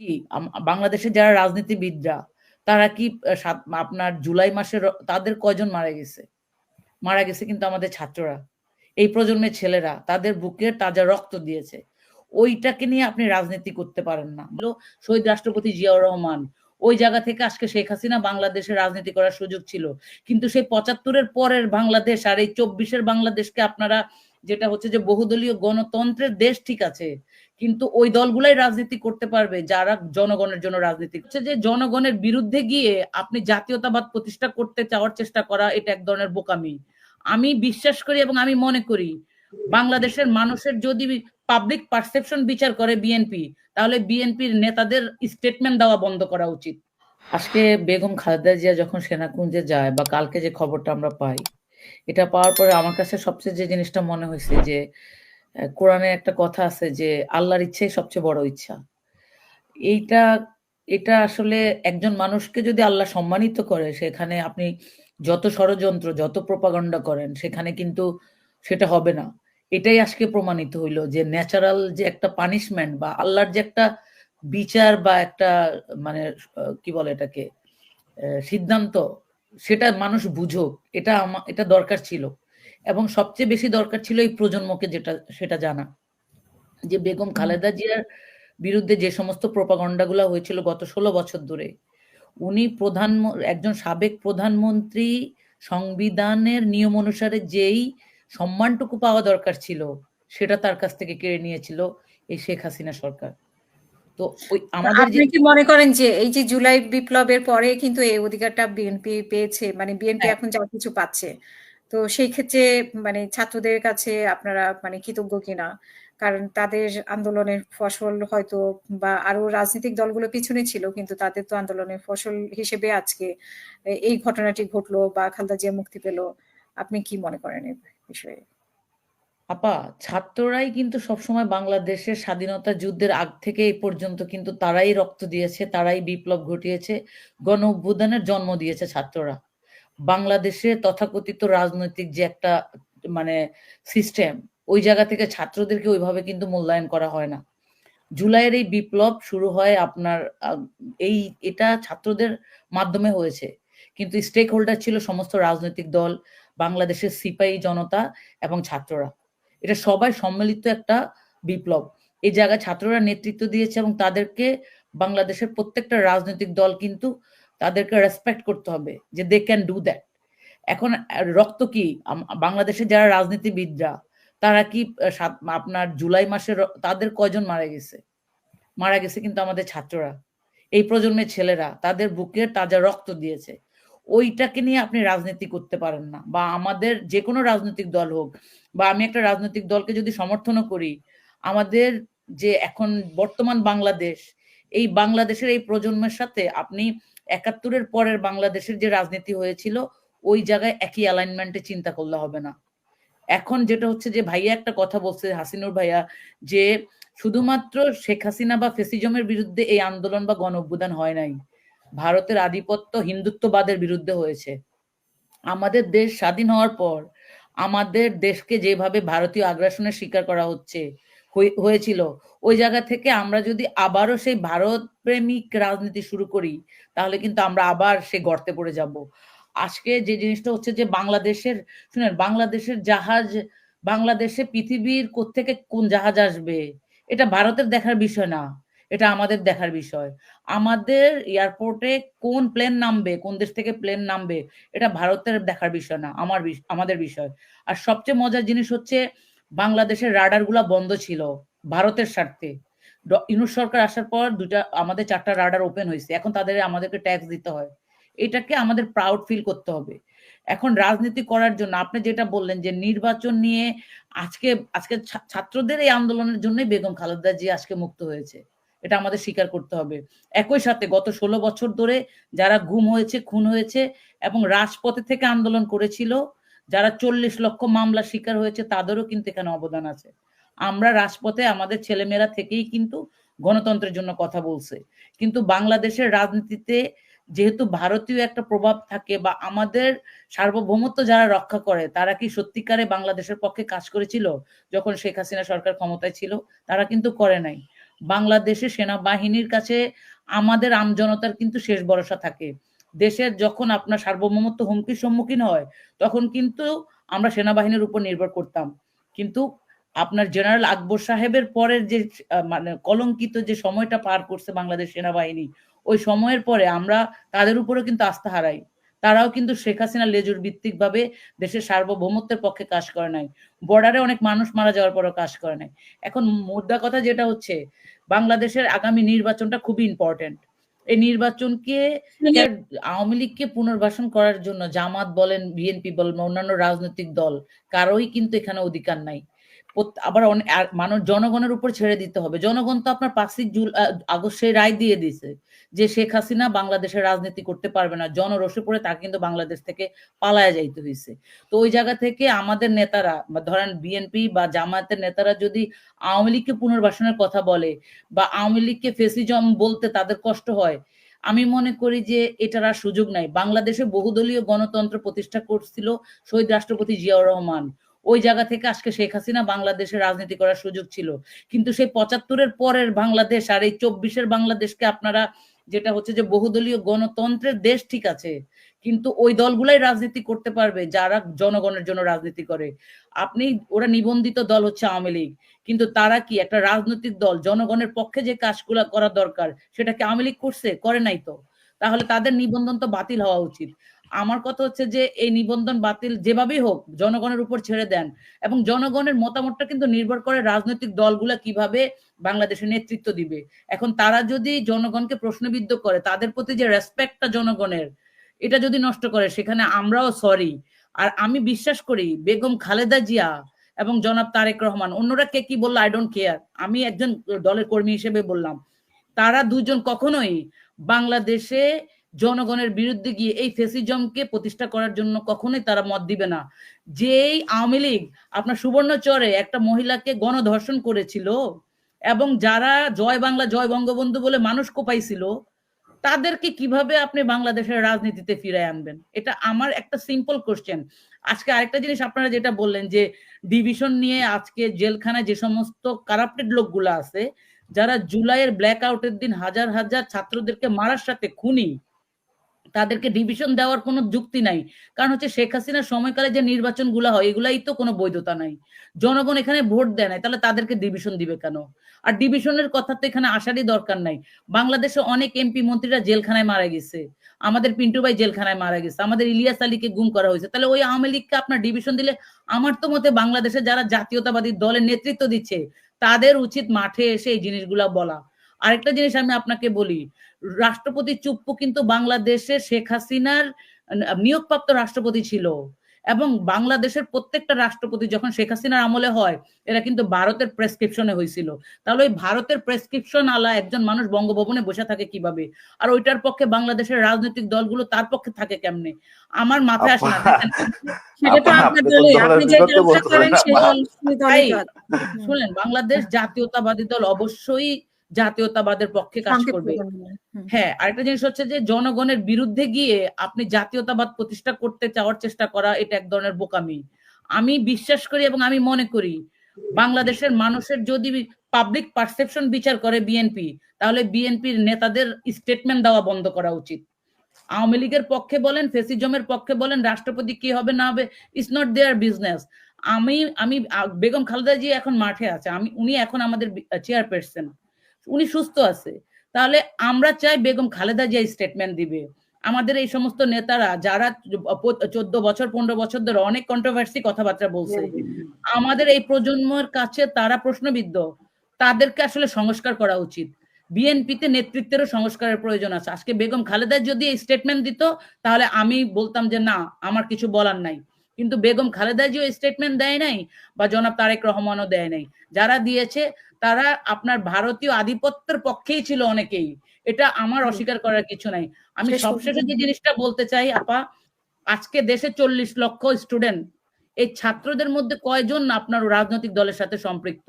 কি আম, বাংলাদেশের যারা রাজনীতিবিদরা, তারা কি আপনার জুলাই মাসের তাদের কয়জন মারা গেছে? মারা গেছে কিন্তু আমাদের ছাত্ররা। এই প্রজন্মের ছেলেরা, তাদের বুকের তাজা রক্ত দিয়েছে। ওইটাকে নিয়ে আপনি রাজনীতি করতে পারেন না। শহীদ রাষ্ট্রপতি জিয়াউর রহমান। ওই জায়গা থেকে আজকে শেখ হাসিনা বাংলাদেশে রাজনীতি করার সুযোগ ছিল। কিন্তু সেই পঁচাত্তরের পরের বাংলাদেশ আর এই চব্বিশের বাংলাদেশকে আপনারা, যেটা হচ্ছে যে বহুদলীয় গণতন্ত্রের দেশ ঠিক আছে। কিন্তু ওই দলগুলাই রাজনীতি করতে পারবে যারা জনগণের জন্য রাজনীতি করছে যে জনগণের বিরুদ্ধে গিয়ে আপনি জাতীয়তাবাদ প্রতিষ্ঠা করতে চাওয়ার চেষ্টা করা এটা এক ধরনের বোকামি। আমি বিশ্বাস করি এবং আমি মনে করি বাংলাদেশের মানুষের যদি পাবলিক পারসেপশন বিচার করে বিএনপি তাহলে বিএনপির নেতাদের স্টেটমেন্ট দেওয়া বন্ধ করা উচিত। আজকে বেগম খালেদা জিয়া যখন সেনাকুঞ্জে যায় বা কালকে যে খবরটা আমরা পাই, এটা পাওয়ার পরে আমার কাছে সবচেয়ে যে জিনিসটা মনে হয়েছে যে কোরআনে একটা কথা আছে যে আল্লাহর ইচ্ছাই সবচেয়ে বড় ইচ্ছা। এইটা এটা আসলে একজন মানুষকে যদি আল্লাহ সম্মানিত করে সেখানে আপনি যত ষড়যন্ত্র, যত প্রোপাগান্ডা করেন সেখানে কিন্তু সেটা হবে না। এটাই আজকে প্রমাণিত হইল যে ন্যাচারাল যে একটা পানিশমেন্ট বা আল্লাহর যে একটা বিচার বা একটা মানে কি বলে এটাকে? সিদ্ধান্ত সেটা মানুষ বুঝুক। এটা এটা দরকার ছিল। এবং সবচেয়ে বেশি দরকার ছিল এই প্রজন্মকে যেটা সেটা জানা। যে বেগম খালেদা জিয়ার বিরুদ্ধে যে সমস্ত প্রোপাগান্ডা গুলা হয়েছিল গত ১৬ বছর ধরে, উনি প্রধান একজন সাবেক প্রধানমন্ত্রী সংবিধানের নিয়ম অনুসারে যেই সম্মানটুকু পাওয়া দরকার ছিল, সেটা তার কাছ থেকে কেড়ে নিয়েছিল এই শেখ হাসিনা সরকার। তো ওই আমাদের আপনি কি মনে করেন যে এই যে জুলাই বিপ্লবের পরে কিন্তু এই অধিকারটা বিএনপি পেয়েছে মানে বিএনপি হ্যাঁ। এখন যা কিছু পাচ্ছে। তো সেই ক্ষেত্রে মানে ছাত্রদের কাছে আপনারা মানে কৃতজ্ঞ কিনা? কারণ তাদের আন্দোলনের ফসল হয়তো বা আরও রাজনৈতিক দলগুলো পিছনে ছিল কিন্তু তাদের তো আন্দোলনের ফসল হিসেবে আজকে এই ঘটনাটি ঘটলো বা খালদা জিয়া মুক্তি পেল। আপনি কি মনে করেন এই বিষয়ে? আপা ছাত্ররাই কিন্তু সবসময় বাংলাদেশের স্বাধীনতা যুদ্ধের আগ থেকে এই পর্যন্ত কিন্তু তারাই রক্ত দিয়েছে, তারাই বিপ্লব ঘটিয়েছে। গণ অভ্যুত্থানের জন্ম দিয়েছে ছাত্ররা। বাংলাদেশে তথাকথিত রাজনৈতিক যে একটা মানে সিস্টেম, ওই জায়গা থেকে ছাত্রদেরকে ওইভাবে কিন্তু মূল্যায়ন করা হয় না। জুলাইয়ের এই বিপ্লব শুরু হয় আপনার এই এটা ছাত্রদের মাধ্যমে হয়েছে। কিন্তু স্টেক হোল্ডার ছিল সমস্ত রাজনৈতিক দল, বাংলাদেশের সিপাহী জনতা এবং ছাত্ররা। এটা সবাই সম্মিলিত একটা বিপ্লব। এই জায়গায় ছাত্ররা নেতৃত্ব দিয়েছে এবং তাদেরকে বাংলাদেশের প্রত্যেকটা রাজনৈতিক দল কিন্তু তাদেরকে রেসপেক্ট করতে হবে যে they can do that. এখন রক্ত কি? বাংলাদেশের যারা রাজনীতিবিদরা তারা কি আপনার জুলাই মাসে তাদের কয়জন মারা গেছে? মারা গেছে কিন্তু আমাদের ছাত্ররা। এই প্রজন্মের ছেলেরা তাদের বুকে তাজা রক্ত দিয়েছে। ওইটাকে নিয়ে আপনি রাজনীতি করতে পারেন না। বা আমাদের যেকোনো রাজনৈতিক দল হোক বা আমি একটা রাজনৈতিক দলকে যদি সমর্থনও করি, আমাদের যে এখন বর্তমান বাংলাদেশ, এই বাংলাদেশের এই প্রজন্মের সাথে আপনি একাত্তরের পরের বাংলাদেশের যে রাজনীতি হয়েছিল, ওই জায়গায় একই অ্যালাইনমেন্ট চিন্তা করলে হবে না। এখন যেটা হচ্ছে যে ভাইয়া একটা কথা বলছে হাসিনুর ভাইয়া যে শুধুমাত্র শেখ হাসিনা বা ফেসিজমের বিরুদ্ধে এই আন্দোলন বা গণ অভ্যুত্থান হয় নাই। ভারতের আধিপত্য হিন্দুত্ববাদের বিরুদ্ধে হয়েছে। আমাদের দেশ স্বাধীন হওয়ার পর আমাদের দেশকে যেভাবে ভারতীয় আগ্রাসনের শিকার করা হচ্ছে হয়েছিল, ওই জায়গা থেকে আমরা যদি আবারও সেই ভারত প্রেমিক রাজনীতি শুরু করি, তাহলে কিন্তু আমরা আবার সেই গর্তে পড়ে যাব। আজকে যে জিনিসটা হচ্ছে যে বাংলাদেশের শুনেন বাংলাদেশের জাহাজ বাংলাদেশে পৃথিবীর কোত্থেকে কোন জাহাজ আসবে, এটা ভারতের দেখার বিষয় না। এটা আমাদের দেখার বিষয়। আমাদের এয়ারপোর্টে কোন প্লেন নামবে, কোন দেশ থেকে প্লেন নামবে, এটা ভারতের দেখার বিষয় না। আমার আমাদের বিষয়। আর সবচেয়ে মজার জিনিস হচ্ছে বাংলাদেশের রাডারগুলা বন্ধ ছিল ভারতের স্বার্থে। ইউনূস সরকার আসার পর ২ টা আমাদের চারটা রাডার ওপেন হয়েছে এখন তাদের আমাদেরকে ট্যাক্স দিতে হয়। এটাকে আমাদের প্রাউড ফিল করতে হবে। এখন রাজনীতি করার জন্য আপনি যেটা বললেন যে নির্বাচন নিয়ে আজকে আজকে ছাত্রদের এই আন্দোলনের জন্যই বেগম খালেদা জিয়া আজকে মুক্ত হয়েছে। এটা আমাদের স্বীকার করতে হবে। একই সাথে গত ১৬ বছর ধরে যারা গুম হয়েছে, খুন হয়েছে এবং রাজপথে থেকে আন্দোলন করেছিল, যারা ৪০ লক্ষ মামলার শিকার হয়েছে তাদেরও কিন্তু এখানে অবদান আছে। আমরা রাজপথে আমাদের ছেলেমেয়েরা থেকেই কিন্তু গণতন্ত্রের জন্য কথা বলছে। কিন্তু বাংলাদেশের রাজনীতিতে যেহেতু ভারতীয় একটা প্রভাব থাকে বা আমাদের সার্বভৌমত্ব যারা রক্ষা করে, তারা কি সত্যিকারে বাংলাদেশের পক্ষে কাজ করেছিল? যখন শেখ হাসিনা সরকার ক্ষমতায় ছিল? তারা কিন্তু করে নাই। বাংলাদেশের সেনাবাহিনীর কাছে আমাদের আমজনতার কিন্তু শেষ ভরসা থাকে দেশের যখন আপনার সার্বভৌমত্ব হুমকির সম্মুখীন হয়, তখন কিন্তু আমরা সেনাবাহিনীর উপর নির্ভর করতাম। কিন্তু আপনার জেনারেল আকবর সাহেবের পরের যে মানে কলঙ্কিত যে সময়টা পার করছে বাংলাদেশ সেনাবাহিনী, ওই সময়ের পরে আমরা তাদের উপরেও কিন্তু আস্থা হারাই। তারাও কিন্তু শেখ হাসিনা লেজুর ভিত্তিক ভাবে দেশের সার্বভৌমত্বের পক্ষে কাজ করে নাই। বর্ডারে অনেক মানুষ মারা যাওয়ার পরও কাজ করে নাই। এখন মুদ্রা কথা যেটা হচ্ছে, বাংলাদেশের আগামী নির্বাচনটা খুবই ইম্পর্টেন্ট এই নির্বাচনকে আওয়ামী লীগকে পুনর্বাসন করার জন্য জামাত বলেন বিএনপি বলেন অন্যান্য রাজনৈতিক দল কারোই কিন্তু এখানে অধিকার নাই। আবার মানুষ, জনগণের উপর ছেড়ে দিতে হবে। জনগণ তো আপনার পাঁচই জুল আগস্ট রায় দিয়ে দিছে যে শেখ হাসিনা বাংলাদেশের রাজনীতি করতে পারবে না। জনরসে পড়ে তাকে কিন্তু বাংলাদেশ থেকে পালায়া যাইতে হয়েছে তো ওই জায়গা থেকে আমাদের নেতারা ধরেন বিএনপি বা জামায়াতের নেতারা যদি আওয়ামী লীগকে পুনর্বাসনের কথা বলে বা আওয়ামী লীগকে ফেসিজম বলতে তাদের কষ্ট হয়, আমি মনে করি যে এটার আর সুযোগ নাই। বাংলাদেশে বহুদলীয় গণতন্ত্র প্রতিষ্ঠা করছিল শহীদ রাষ্ট্রপতি জিয়াউর রহমান। ওই জায়গা থেকে আজকে শেখ হাসিনা বাংলাদেশে রাজনীতি করার সুযোগ ছিল। কিন্তু সেই পঁচাত্তরের পরের বাংলাদেশ আর এই চব্বিশের বাংলাদেশকে আপনারা যেটা হচ্ছে যে বহুদলীয় গণতন্ত্রের দেশ ঠিক আছে, কিন্তু ওই দলগুলাই রাজনীতি করতে পারবে, যারা জনগণের জন্য রাজনীতি করে। আপনি, ওরা নিবন্ধিত দল হচ্ছে আওয়ামী লীগ, কিন্তু তারা কি একটা রাজনৈতিক দল, জনগণের পক্ষে যে কাজগুলো করা দরকার সেটাকে আওয়ামী লীগ করছে? করে নাই তো। তাহলে তাদের নিবন্ধন তো বাতিল হওয়া উচিত। আমার কথা হচ্ছে যে এই নিবন্ধন বাতিল যেভাবেই হোক জনগণের উপর ছেড়ে দেন এবং জনগণের মতামতটা কিন্তু নির্ভর করে রাজনৈতিক দলগুলা কীভাবে বাংলাদেশের নেতৃত্ব দিবে। এখন তারা যদি জনগণকে প্রশ্নবিদ্ধ করে, তাদের প্রতি যে রেসপেক্টটা জনগণের, এটা যদি নষ্ট করে, সেখানে আমরাও সরি আর আমি বিশ্বাস করি বেগম খালেদা জিয়া এবং জনাব তারেক রহমান, অন্যরা কে কি বলল? আই ডোন্ট কেয়ার আমি একজন দলের কর্মী হিসেবে বললাম। তারা দুজন কখনোই বাংলাদেশে জনগণের বিরুদ্ধে গিয়ে এই ফেসিজমকে প্রতিষ্ঠা করার জন্য কখনোই তারা মত দিবে না। যেই আওয়ামী লীগ আপনার সুবর্ণচরে একটা মহিলাকে গণধর্ষণ করেছিল এবং যারা জয় বাংলা, জয় বঙ্গবন্ধু বলে মানুষ কোপাইছিল, তাদেরকে কীভাবে আপনি বাংলাদেশের রাজনীতিতে ফিরে আনবেন? এটা আমার একটা সিম্পল কোশ্চেন আজকে আরেকটা জিনিস আপনারা যেটা বললেন যে ডিভিশন নিয়ে আজকে জেলখানায় যে সমস্ত কারাপ্টেড লোকগুলো আছে, যারা জুলাইয়ের ব্ল্যাক আউটের দিন হাজার হাজার ছাত্রদেরকে মারার সাথে খুনি তাদেরকে ডিভিশন দেওয়ার কোনো যুক্তি নাই। কারণ হচ্ছে শেখ হাসিনার সময়কালে যে নির্বাচনগুলা হয়, এগুলাই তো কোনো বৈধতা নাই। জনগণ এখানে ভোট দেয় নাই, তাহলে তাদেরকে ডিভিশন দিবে কেন? আর ডিভিশনের কথা তো এখানে আসারই দরকার নাই। বাংলাদেশে অনেক এমপি মন্ত্রীরা জেলখানায় মারা গেছে। আমাদের পিন্টু ভাই জেলখানায় মারা গেছে। আমাদের ইলিয়াস আলীকে গুম করা হয়েছে। তাহলে ওই আওয়ামী লীগকে আপনার ডিভিশন দিলে আমার তো মতে বাংলাদেশে যারা জাতীয়তাবাদী দলের নেতৃত্ব দিচ্ছে, তাদের উচিত মাঠে এসে এই জিনিসগুলা বলা। আরেকটা জিনিস আমি আপনাকে বলি রাষ্ট্রপতি চুপ্পু কিন্তু বাংলাদেশে শেখ হাসিনার নিয়োগপ্রাপ্ত রাষ্ট্রপতি ছিল এবং বাংলাদেশের প্রত্যেকটা রাষ্ট্রপতি যখন শেখ হাসিনার আমলে হয় এরা কিন্তু ভারতের প্রেসক্রিপশনে হয়েছিল তাহলে ওই ভারতের প্রেসক্রিপশন আলা একজন মানুষ বঙ্গভবনে বসে থাকে কীভাবে আর ওইটার পক্ষে বাংলাদেশের রাজনৈতিক দলগুলো তার পক্ষে থাকে কেমনে আমার মাথায় আসে না সেটা তো আপা, আপনার আপনি তো দলে দলের আপনি যে বিরুদ্ধে দলটা বলতেছেন করেন না, সেই দল সেই দলই তো আছে। হুম। শুনলেন বাংলাদেশ জাতীয়তাবাদী দল অবশ্যই জাতীয়তাবাদের পক্ষে কাজ করবে। হ্যাঁ আরেকটা জিনিস হচ্ছে যে জনগণের বিরুদ্ধে গিয়ে আপনি জাতীয়তাবাদ প্রতিষ্ঠা করতে চাওয়ার চেষ্টা করা এটা এক ধরনের বোকামি। আমি বিশ্বাস করি এবং আমি মনে করি বাংলাদেশের মানুষের যদি পাবলিক পারসেপশন বিচার করে বিএনপি তাহলে বিএনপির নেতাদের স্টেটমেন্ট দেওয়া বন্ধ করা উচিত। আওয়ামী লীগের পক্ষে বলেন ফেসিজমের পক্ষে বলেন রাষ্ট্রপতি কি হবে না হবে ইটস নট দেয়ার বিজনেস আমি আমি বেগম খালেদা জি এখন মাঠে আছে। আমি উনি এখন আমাদের চেয়ারপারসন উনি সুস্থ আছে। তাহলে আমরা চাই বেগম খালেদা জিয়া স্টেটমেন্ট দিবে। আমাদের এই সমস্ত নেতারা যারা চোদ্দ বছর পনেরো বছর ধরে অনেক কন্ট্রোভার্সি কথাবার্তা বলছে। আমাদের এই প্রজন্মের কাছে তারা প্রশ্নবিদ্ধ। তাদেরকে আসলে সংস্কার করা উচিত। বিএনপিতে নেতৃত্বেরও সংস্কারের প্রয়োজন আছে। আজকে বেগম খালেদা যদি এই স্টেটমেন্ট দিত তাহলে আমি বলতাম যে না আমার কিছু বলার নাই। কিন্তু বেগম খালেদা জিও স্টেটমেন্ট দেয় নাই বা জনাব তারেক রহমানও দেয় নাই। যারা দিয়েছে তারা আপনার ভারতীয় আধিপত্যের পক্ষেই ছিল অনেকেই। এটা আমার অস্বীকার করার কিছু নাই। আমি শেষ সবশেষে যে জিনিসটা বলতে চাই আপা আজকে দেশে চল্লিশ লক্ষ স্টুডেন্ট এই ছাত্রদের মধ্যে কয়জন আপনার রাজনৈতিক দলের সাথে সম্পৃক্ত?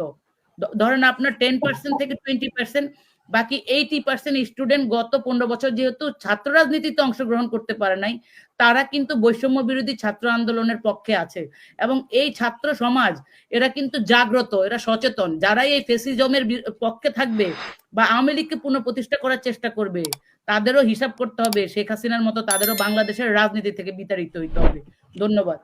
ধরেন আপনার টেন পার্সেন্ট থেকে টোয়েন্টি পার্সেন্ট বাকি এইটি পার্সেন্ট স্টুডেন্ট গত পনেরো বছর যেহেতু ছাত্র রাজনীতিতে অংশগ্রহণ করতে পারে নাই, তারা কিন্তু বৈষম্য বিরোধী ছাত্র আন্দোলনের পক্ষে আছে। এবং এই ছাত্র সমাজ, এরা কিন্তু জাগ্রত, এরা সচেতন। যারাই এই ফেসিজমের পক্ষে থাকবে বা আওয়ামী লীগকে পুনঃপ্রতিষ্ঠা করার চেষ্টা করবে, তাদেরও হিসাব করতে হবে। শেখ হাসিনার মতো তাদেরও বাংলাদেশের রাজনীতি থেকে বিতাড়িত হইতে হবে। ধন্যবাদ।